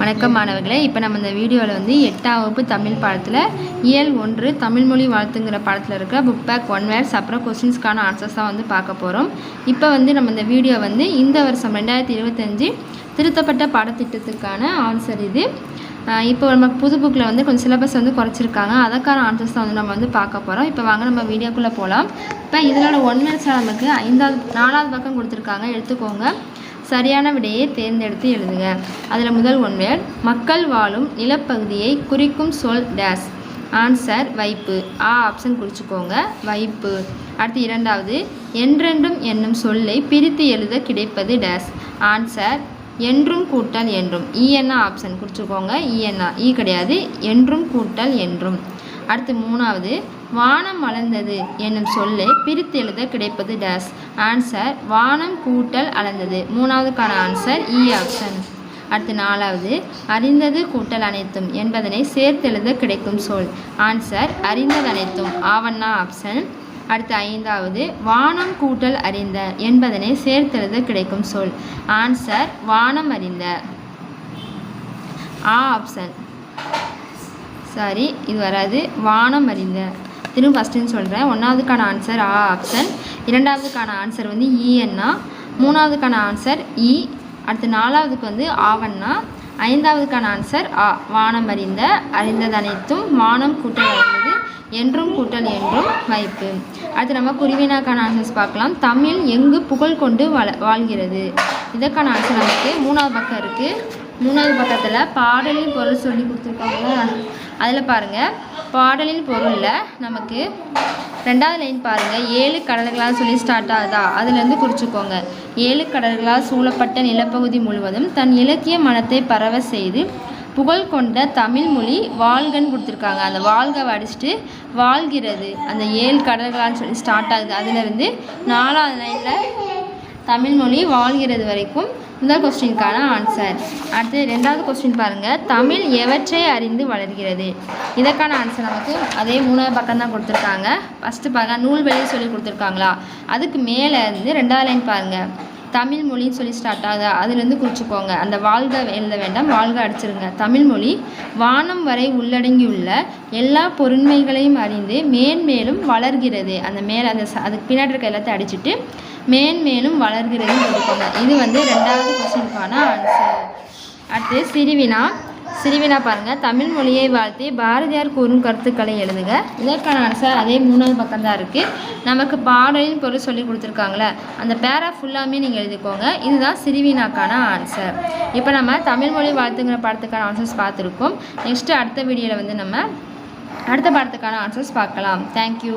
வணக்கம் மாணவர்களே. இப்போ நம்ம இந்த வீடியோவில் வந்து எட்டாம் வகுப்பு தமிழ் பாடத்தில் இயல் ஒன்று தமிழ்மொழி வாழ்த்துங்கிற பாடத்தில் இருக்கிற புக் பேக் ஒன் வேர்ஸ் அப்புறம் கொஸ்டின்ஸ்க்கான ஆன்சர்ஸ் தான் வந்து பார்க்க போகிறோம் இப்போ வந்து நம்ம இந்த வீடியோ வந்து இந்த வருஷம் ரெண்டாயிரத்தி இருபத்தஞ்சி திருத்தப்பட்ட பாடத்திட்டத்துக்கான ஆன்சர் இது. இப்போ நம்ம புது புக்கில் வந்து கொஞ்சம் சிலபஸ் வந்து குறைச்சிருக்காங்க. அதற்கான ஆன்சர்ஸ் தான் வந்து நம்ம வந்து பார்க்க போகிறோம் இப்போ வாங்க நம்ம வீடியோக்குள்ளே போகலாம் இப்போ இதனோட ஒன் வேர்ட்ஸில் நமக்கு ஐந்தாவது நாலாவது பக்கம் கொடுத்துருக்காங்க. எடுத்துக்கோங்க. சரியான விடையை தேர்ந்தெடுத்து எழுதுக. அதில் முதல் ஒன் மக்கள் வாழும் நிலப்பகுதியை குறிக்கும் சொல் டேஸ். ஆன்சர் வைப்பு. ஆ ஆப்ஷன் குறிச்சிக்கோங்க. வைப்பு. அடுத்து இரண்டாவது என்றென்றும் என்னும் சொல்லை பிரித்து எழுத கிடைப்பது டேஸ். ஆன்சர் என்றும் கூட்டல் என்றும். இஎன்ஆ ஆப்ஷன்? குறிச்சிக்கோங்க. இஎன்ஆ இ கிடையாது. என்றும் கூட்டல் என்றும். அடுத்து மூணாவது வானம் அளந்தது என்னும் சொல்லை பிரித்து எழுத கிடைப்பது டேஸ். ஆன்சர் வானம் கூட்டல் அளந்தது. மூணாவதுக்கான ஆன்சர் இ ஆப்ஷன் அடுத்து நாலாவது அறிந்தது கூட்டல் அனைத்தும் என்பதனை சேர்த்தெழுத கிடைக்கும் சொல். ஆன்சர் அறிந்தது அனைத்தும். ஆவண்ணா ஆப்ஷன் அடுத்து ஐந்தாவது வானம் கூட்டல் அறிந்த என்பதனை சேர்த்தெழுத கிடைக்கும் சொல். ஆன்சர் வானம் அறிந்த. ஆ ஆப்ஷன் சாரி இது வராது. வானம் அறிந்த. திரும்ப ஃபஸ்ட்டுன்னு சொல்கிறேன் ஒன்றாவதுக்கான ஆன்சர் ஆ ஆப்ஷன் இரண்டாவதுக்கான ஆன்சர் வந்து e, இஎன்னா மூணாவதுக்கான ஆன்சர் இ e. அடுத்து நாலாவதுக்கு வந்து ஆவண்ணா ஐந்தாவதுக்கான ஆன்சர் ஆ. வானம் அறிந்த அறிந்தது அனைத்தும் வானம் கூட்டல் அறிந்தது என்றும் கூட்டல் என்றும் வைப்பு. அடுத்து நம்ம குருவினாக்கான ஆன்சர்ஸ் பார்க்கலாம். தமிழ் எங்கு புகழ் கொண்டு வள வாழ்கிறது? இதற்கான ஆன்சர் நமக்கு மூணாவது பக்கம் இருக்குது மூணாவது பக்கத்தில் பாடலின் பொருள் சொல்லி கொடுத்துருக்காங்களா அதில் பாருங்கள் பாடலின் பொருளில் நமக்கு ரெண்டாவது லைன் பாருங்கள் ஏழு கடல்களால் சொல்லி ஸ்டார்ட் ஆகுதா? அதுலேருந்து குறிச்சிக்கோங்க. ஏழு கடல்களால் சூழப்பட்ட நிலப்பகுதி முழுவதும் தன் இலக்கிய மனத்தை பரவ செய்து புகழ் கொண்ட தமிழ் மொழி வாழ்கன்னு கொடுத்துருக்காங்க. அந்த வாழ்கவை அடிச்சுட்டு வாழ்கிறது. அந்த ஏழு கடல்களான்னு சொல்லி ஸ்டார்ட் ஆகுது. அதுலேருந்து நாலாவது லைனில் தமிழ்மொழி வாழ்கிறது வரைக்கும் முதல் கொஸ்டினுக்கான ஆன்சர் அடுத்து ரெண்டாவது கொஸ்டின் பாருங்கள் தமிழ் எவற்றை அறிந்து வளர்கிறது? இதற்கான ஆன்சர் நமக்கு அதே மூணாவது பக்கம் தான் கொடுத்துருக்காங்க. ஃபஸ்ட்டு பாருங்கள் நூல்வெளி சொல்லி கொடுத்துருக்காங்களா? அதுக்கு மேலே இருந்து ரெண்டாவது லைன் பாருங்கள் தமிழ் மொழின்னு சொல்லி ஸ்டார்ட் ஆகுது. அதுலேருந்து குறிச்சிக்கோங்க அந்த வாழ்க எழுத வேண்டாம். வாழ்க அடிச்சிருங்க. தமிழ்மொழி வானம் வரை உள்ளடங்கியுள்ள எல்லா பொருண்மைகளையும் அறிந்து மேன்மேலும் வளர்கிறது. அந்த மேலே அந்த அதுக்கு பின்னாடி இருக்க எல்லாத்தையும் அடிச்சுட்டு மேன்மேலும் வளர்கிறதுன்னு கொடுப்பாங்க இது வந்து ரெண்டாவது கொஸ்டினுக்கான ஆன்சர் அடுத்து சிறுவினா சிறுவினா பாருங்கள் தமிழ் மொழியை வாழ்த்தி பாரதியார் கூறும் கருத்துக்களை எழுதுக. இதற்கான ஆன்சர் அதே மூணாவது பக்கம் தான் இருக்குது நமக்கு பாடலின் பொருள் சொல்லி கொடுத்துருக்காங்களே. அந்த பேரா ஃபுல்லாமே நீங்கள் எழுதிக்கோங்க. இதுதான் சிறுவினாக்கான ஆன்சர் இப்போ நம்ம தமிழ் மொழி வாழ்த்துங்கிற பாடத்துக்கான ஆன்சர்ஸ் பார்த்துருக்கோம். நெக்ஸ்ட்டு அடுத்த வீடியோவில் வந்து நம்ம அடுத்த பாடத்துக்கான ஆன்சர்ஸ் பார்க்கலாம். தேங்க்யூ